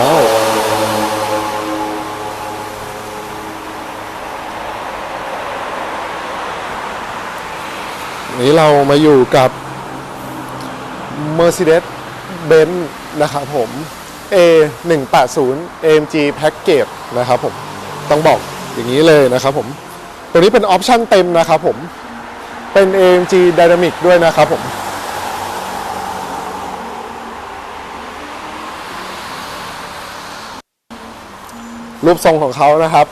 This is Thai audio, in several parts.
แล้ว นี้เรามาอยู่กับ Mercedes-Benz นะครับผม A 1 8 0 AMG Package นะครับผม ต้องบอกอย่างนี้เลยนะครับผม ตัวนี้เป็นออปชั่นเต็มนะครับผม เป็น AMG Dynamic ด้วยนะครับผม รูปทรงของเขานะครับ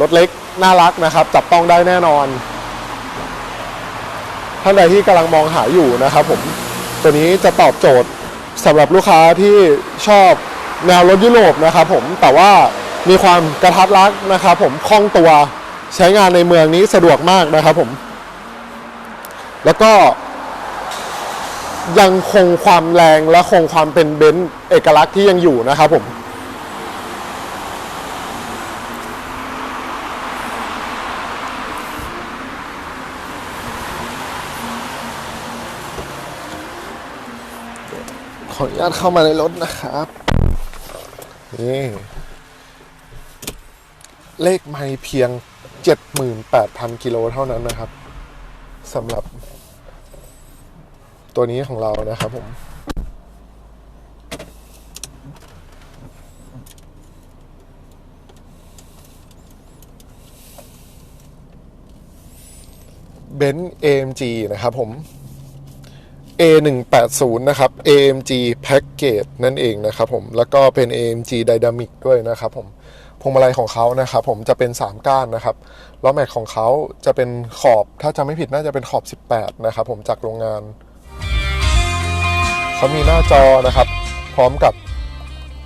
รถเล็กน่ารักนะครับ จับต้องได้แน่นอน ท่านใดที่กำลังมองหาอยู่นะครับผมตัวนี้จะตอบโจทย์สำหรับลูกค้าที่ชอบแนวรถยุโรปนะครับผมแต่ว่ามีความกระทัดรัดนะครับผมคล่องตัวใช้งานในเมืองนี้สะดวกมากนะครับผม แล้วก็ยังคงความแรงและคงความเป็นเบนซ์เอกลักษณ์ที่ยังอยู่นะครับผม ข ออนุญาตเข้ามาในรถนะครับนี่เลขไม่เพียง 78,000 กิโลเท่านั้นนะครับสำหรับ ตัวนี้ของเรานะครับผมเบนซ์ AMG นะครับผม A180 นะครับ AMG Package นั่นเองนะครับผมแล้วก็เป็น AMG Dynamic ด้วยนะครับผมพวงมาลัยของเขานะครับผมจะเป็น 3 ก้านนะครับล้อแม็กของเขาจะเป็นขอบ ถ้าจำไม่ผิดน่าจะเป็นขอบ 18 นะครับผมจากโรงงาน เขามีหน้าจอนะครับ พร้อมกับ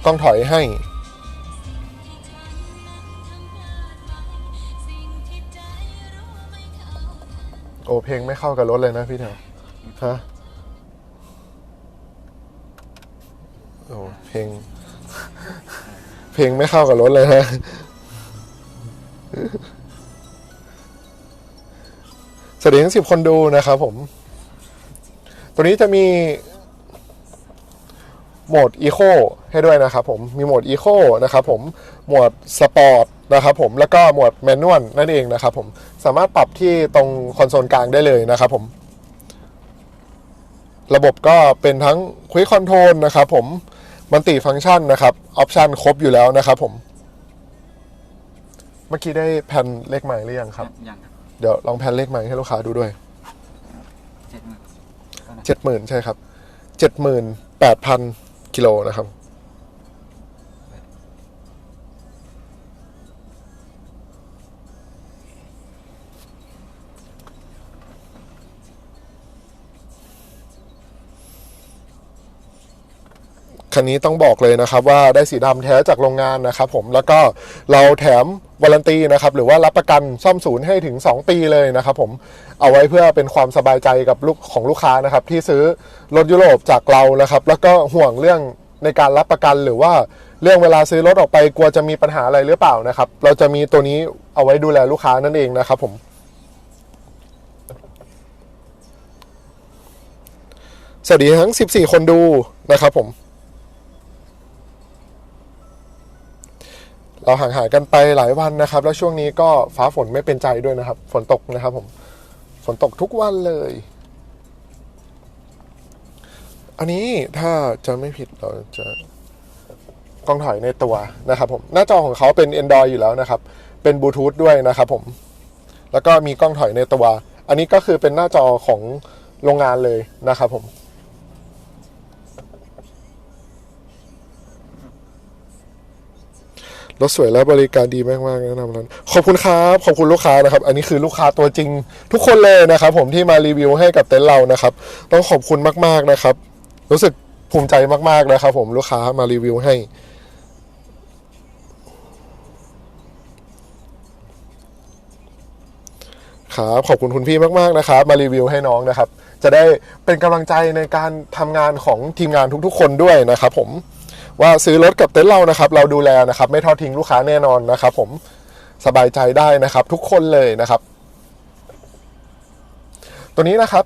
กล้องถอยให้ โอ้เพลงไม่เข้ากับรถเลยนะพี่แถวฮะ โอ้เพลง เพลงไม่เข้ากับรถเลยฮะสวัสดีทั้งสิบคนดูนะครับผม ตัวนี้จะมี โหมดอีโคให้ด้วยนะครับผม มีโหมดอีโคนะครับผม โหมดสปอร์ตนะครับผม แล้วก็โหมดแมนนวลนั่นเองนะครับผม สามารถปรับที่ตรงคอนโซลกลางได้เลยนะครับผม ระบบก็เป็นทั้ง Quick Control นะครับผม มัลติฟัง c t ชันนะครับออปชันครบอยู่แล้วนะครับผม เมื่อกี้ได้แผ่นเลขใหม่หรือยังครับ ยังครับเดี๋ยวลองแผ่นเลขใหม่ให้ลูกค้าดูด้วยเจ็ดหมื่นเจ็ดหมื่นใช่ครับเจ็ดหมื่นแปดพันกิโลนะครับ คันนี้ต้องบอกเลยนะครับว่าได้สีดำแท้จากโรงงานนะครับผมแล้วก็เราแถมวารันตีนะครับหรือว่ารับประกันซ่อมศูนย์ให้ถึง 2 ปีเลยนะครับผมเอาไว้เพื่อเป็นความสบายใจกับลูกของลูกค้านะครับที่ซื้อรถยุโรปจากเรานะครับแล้วก็ห่วงเรื่องในการรับประกันหรือว่าเรื่องเวลาซื้อรถออกไปกลัวจะมีปัญหาอะไรหรือเปล่านะครับ เราจะมีตัวนี้เอาไว้ดูแลลูกค้านั่นเองนะครับผมสวัสดีทั้ง 14 คนดูนะครับผม เราห่างหายกันไปหลายวันนะครับ แล้วช่วงนี้ก็ฟ้าฝนไม่เป็นใจด้วยนะครับ ฝนตกนะครับผมฝนตกทุกวันเลย อันนี้ถ้าจะไม่ผิดเราจะกล้องถ่ายในตัวนะครับผมหน้าจอของเขาเป็น Android อยู่แล้วนะครับ เป็นบลูทูธด้วยนะครับผม แล้วก็มีกล้องถอยในตัว อันนี้ก็คือเป็นหน้าจอของโรงงานเลยนะครับผม รถสวยและบริการดีมากๆแนะนำนั้นขอบคุณครับขอบคุณลูกค้านะครับ อันนี้คือลูกค้าตัวจริง ทุกคนเลยนะครับ ผมที่มารีวิวให้กับเต็นท์เรานะครับ ต้องขอบคุณมากๆนะครับ รู้สึกภูมิใจมากๆนะครับ ผมลูกค้ามารีวิวให้ครับขอบคุณคุณพี่มากๆนะครับ มารีวิวให้น้องนะครับ จะได้เป็นกำลังใจในการทำงานของทีมงานทุกๆ คนด้วยนะครับผม ว่าซื้อรถกับเต็นท์เรานะครับ เราดูแลนะครับ ไม่ทอดทิ้งลูกค้าแน่นอนนะครับ ผมสบายใจได้นะครับ ทุกคนเลยนะครับ ตัวนี้นะครับ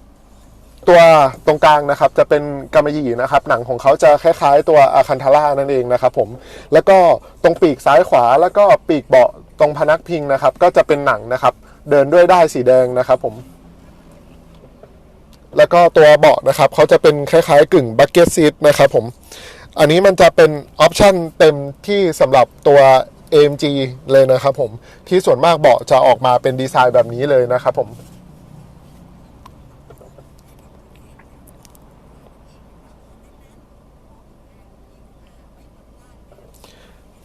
ตัวตรงกลางนะครับ จะเป็นกำมะหยี่นะครับ หนังของเขาจะคล้ายๆ ตัวอาคันทาร่านั่นเองนะครับ ผมแล้วก็ตรงปีกซ้ายขวา แล้วก็ปีกเบาะตรงพนักพิงนะครับ ก็จะเป็นหนังนะครับ เดินด้วยได้สีแดงนะครับ ผมแล้วก็ตัวเบาะนะครับเขาจะเป็นคล้ายๆ กึ่งบักเก็ตซีทนะครับ ผม อันนี้มันจะเป็นออปชันเต็มที่สำหรับตัว AMG เลยนะครับผม ที่ส่วนมากเบาะจะออกมาเป็นดีไซน์แบบนี้เลยนะครับผม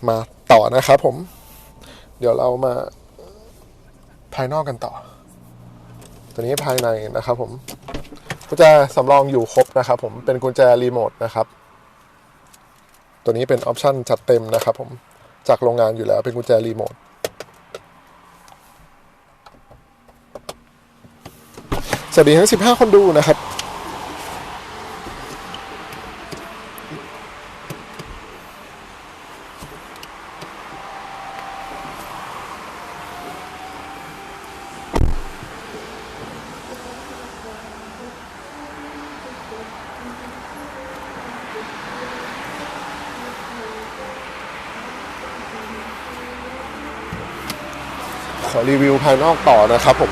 มาต่อนะครับผม เดี๋ยวเรามาภายนอกกันต่อ ตัวนี้ภายในนะครับผมกุญแจสำรองอยู่ครบนะครับผมเป็นกุญแจรีโมทนะครับ ตัวนี้เป็นออปชันจัดเต็มนะครับผม จากโรงงานอยู่แล้วเป็นกุญแจรีโมทสวัสดีทั้ง 15 คนดูนะครับ ขอรีวิวภายนอกต่อนะครับผม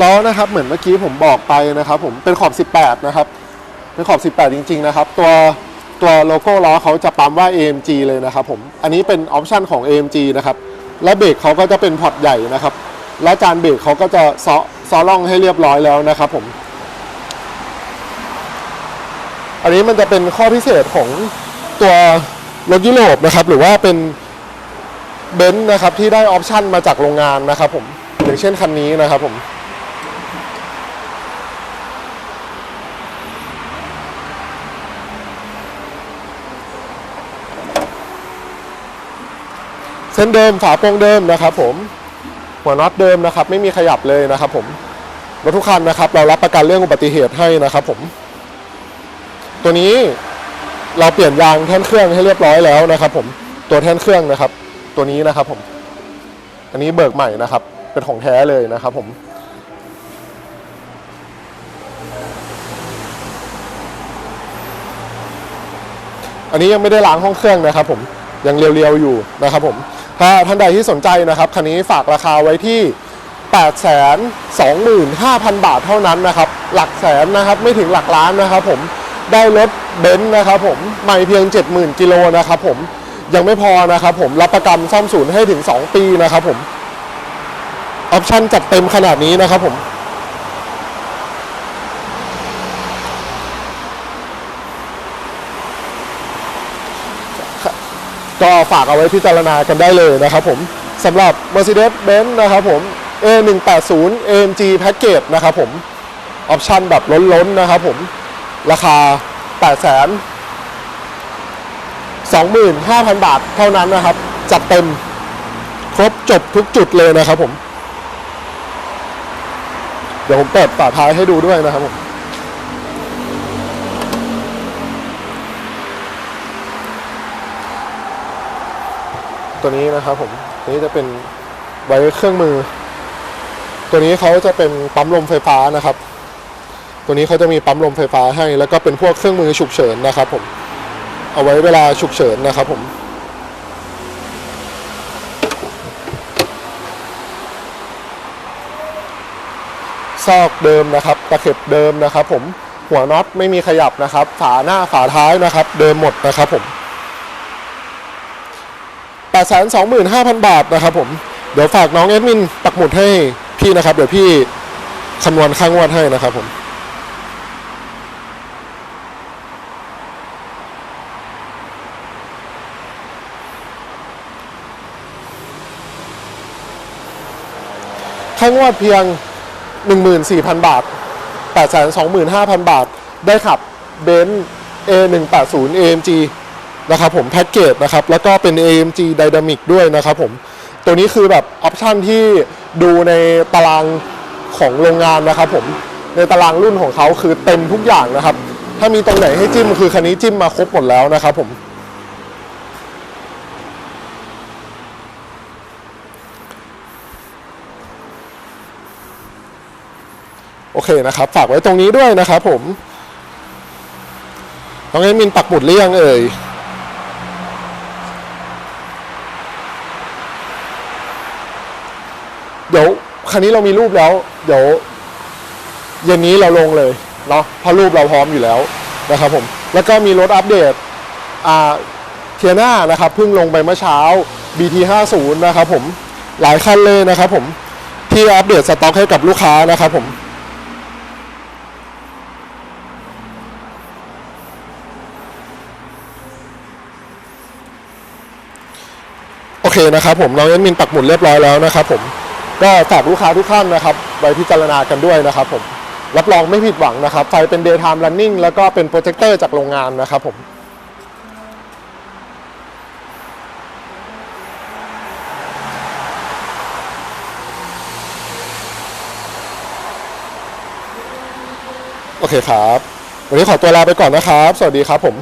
ล้อนะครับเหมือนเมื่อกี้ผมบอกไปนะครับ ผมเป็นขอบ 18 นะครับ เป็นขอบ 18 จริง ๆ นะครับ ตัวตัวโลโก้ล้อเขาจะปั๊มว่า AMG เลยนะครับผมอันนี้เป็นออปชันของ AMG นะครับและเบรกเขาก็จะเป็นพอร์ตใหญ่นะครับ และจานเบรกเขาก็จะซอซอล่องให้เรียบร้อยแล้วนะครับผม อันนี้มันจะเป็นข้อพิเศษของตัวรถยุโรปนะครับ หรือว่าเป็น เบนซ์นะครับที่ได้ออปชันมาจากโรงงานนะครับผมอย่างเช่นคันนี้นะครับผมเส้นเดิมฝาโปร่งเดิมนะครับผมหัวน็อตเดิมนะครับ ไม่มีขยับเลยนะครับผมรถทุกคันนะครับ เรารับประกันเรื่องอุบัติเหตุให้นะครับ ผม ตัวนี้เราเปลี่ยนยางแท่นเครื่องให้เรียบร้อยแล้วนะครับ ผมตัวแท่นเครื่องนะครับ ตัวนี้นะครับ ผม อันนี้เบิกใหม่นะครับ เป็นของแท้เลยนะครับ ผม อันนี้ยังไม่ได้ล้างห้องเครื่องนะครับ ผมยังเรียวๆอยู่นะครับ ผม ถ้าท่านใดที่สนใจนะครับคันนี้ฝากราคาไว้ที่8 2 5 0 0 0 บาทเท่านั้นนะครับ หลักแสนนะครับ ไม่ถึงหลักล้านนะครับ ผม ได้รถเบนซ์นะครับ ผมใหม่เพียง 70,000 กิโลนะครับ ผม ยังไม่พอนะครับผมรับประกันซ่อมศูนย์ให้ถึง 2 ปีนะครับผมออปชั่นจัดเต็มขนาดนี้นะครับผมก็ฝากเอาไว้พิจารณากันได้เลยนะครับผมสำหรับ Mercedes-Benz นะครับผม A180 AMG Package นะครับผม ออปชั่นแบบล้นๆนะครับผม ราคา8 2 5 0 0 0 บาทเท่านั้นนะครับ จัดเต็มครบจบทุกจุดเลยนะครับผม เดี๋ยวผมเปิดฝาท้ายให้ดูด้วยนะครับผมตัวนี้นะครับผมนี่จะเป็นไว้เครื่องมือ ตัวนี้เขาจะเป็นปั๊มลมไฟฟ้านะครับ ตัวนี้เขาจะมีปั๊มลมไฟฟ้าให้ แล้วก็เป็นพวกเครื่องมือฉุกเฉินนะครับผม เอาไว้เวลาฉุกเฉินนะครับผมซอกเดิมนะครับ ตะเข็บเดิมนะครับ ผมหัวน็อตไม่มีขยับนะครับ ฝาหน้าฝาท้ายนะครับ เดิมหมดนะครับผม825,000 บาทนะครับ ผมเดี๋ยวฝากน้องเอดมินปักหมุดให้พี่นะครับ เดี๋ยวพี่คำนวณค่างวดให้นะครับผม ค่างวดเพียง 14,000 บาท 825,000 บาท ได้ขับเบนซ์ A180 AMG นะครับผมแพ็กเกจนะครับ แล้วก็เป็น AMG Dynamic ด้วยนะครับผม ตัวนี้คือแบบออปชันที่ดูในตารางของโรงงานนะครับผม ในตารางรุ่นของเขาคือเต็มทุกอย่างนะครับ ถ้ามีตรงไหนให้จิ้มคือคันนี้จิ้มมาครบหมดแล้วนะครับผม โอเคนะครับ ฝากไว้ตรงนี้ด้วยนะครับผมน้องเอมินปักหมุดหรือยังเอ่ยเดี๋ยวคันนี้เรามีรูปแล้ว เดี๋ยวเย็นนี้เราลงเลยเนาะเพราะรูปเราพร้อมอยู่แล้วนะครับผม แล้วก็มีรถอัปเดตอ่าเทียน่านะครับเพิ่งลงไปเมื่อเช้า BT 50 นะครับผมหลายคันเลยนะครับผมที่อัปเดตสต็อกให้กับลูกค้านะครับผม เคนะครับผมน้องเอ็นมินปักหมุดเรียบร้อยแล้วนะครับผมก็ฝากลูกค้าทุกท่านนะครับไว้พิจารณากันด้วยนะครับผมรับรองไม่ผิดหวังนะครับไฟเป็น daytime running แล้วก็เป็นโปรเจคเตอร์จากโรงงานนะครับผมโอเคครับ วันนี้ขอตัวลาไปก่อนนะครับ สวัสดีครับผม